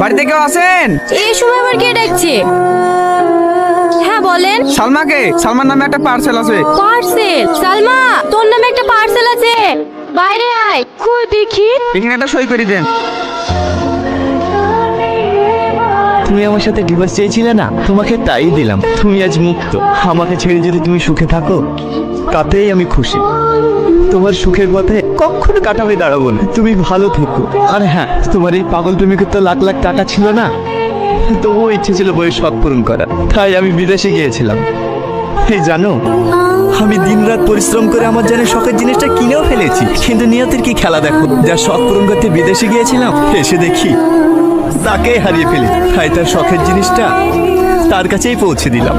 বাড়িতে কেউ আছেন? এই সময় আবার কে ডাকছে? হ্যাঁ বলেন। সালমাকে? সালমার নামে একটা পার্সেল আছে। পার্সেল সালমা তোর নামে একটা পার্সেল আছে। বাইরে আয়। কই দেখি? এখানে একটা সই করে দেন। তুমি আমার সাথে ডিভোর্স চেয়েছিলে না? তোমাকে তাই দিলাম। তুমি আজ মুক্ত। আমাকে ছেড়ে যদি তুমি সুখে থাকো তাতেই আমি খুশি। তোমার সুখের পথে কখনো কাটা হয়ে দাঁড়াবো না। তুমি ভালো থেকো। আর হ্যাঁ তোমার এই পাগল প্রেমিকের তো লাখ লাখ টাকা ছিল না? তবুও ইচ্ছে ছিল বইয়ের শখ পূরণ করা তাই আমি বিদেশে গিয়েছিলাম। এই জানো, আমি দিনরাত পরিশ্রম করে আমার জন্য শখের জিনিসটা কিনেও ফেলেছি। কিন্তু নিয়তের কি খেলা দেখো? যা শখ পূরণ করতে বিদেশে গিয়েছিলাম এসে দেখি তাকে হারিয়ে ফেলি তাই তার শখের জিনিসটা তার কাছেই পৌঁছে দিলাম।